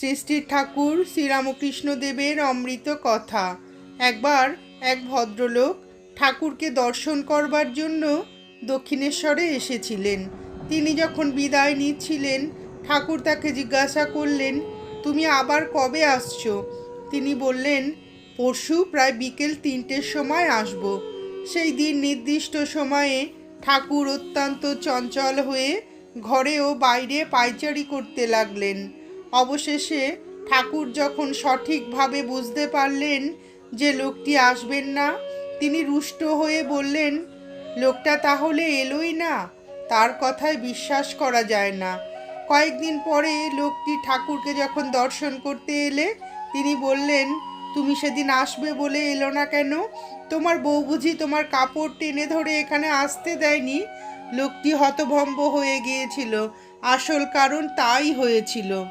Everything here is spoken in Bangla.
সৃষ্টির ঠাকুর শ্রীরামকৃষ্ণ দেবের অমৃত কথা। একবার এক ভদ্রলোক ঠাকুরকে দর্শন করবার জন্য দক্ষিণেশ্বরে এসেছিলেন। তিনি যখন বিদায় নিচ্ছিলেন, ঠাকুর তাকে জিজ্ঞাসা করলেন, তুমি আবার কবে আসছো? তিনি বললেন, পরশু প্রায় বিকেল তিনটের সময় আসব। সেই দিন নির্দিষ্ট সময়ে ঠাকুর অত্যন্ত চঞ্চল হয়ে ঘরে ও বাইরে পাইচারি করতে লাগলেন। অবশেষে ঠাকুর যখন সঠিকভাবে বুঝতে পারলেন যে লোকটি আসবেন না, তিনি রুষ্ট হয়ে বললেন, লোকটা তাহলে এলোই না, তার কথায় বিশ্বাস করা যায় না। কয়েকদিন পরে লোকটি ঠাকুরকে যখন দর্শন করতে এলে, তিনি বললেন, তুমি সেদিন আসবে বলে এলো না কেন? তোমার বউ বুঝি তোমার কাপড় টেনে ধরে এখানে আসতে দেয়নি? লোকটি হতভম্ব হয়ে গিয়েছিল। আসল কারণ তাই হয়েছিল।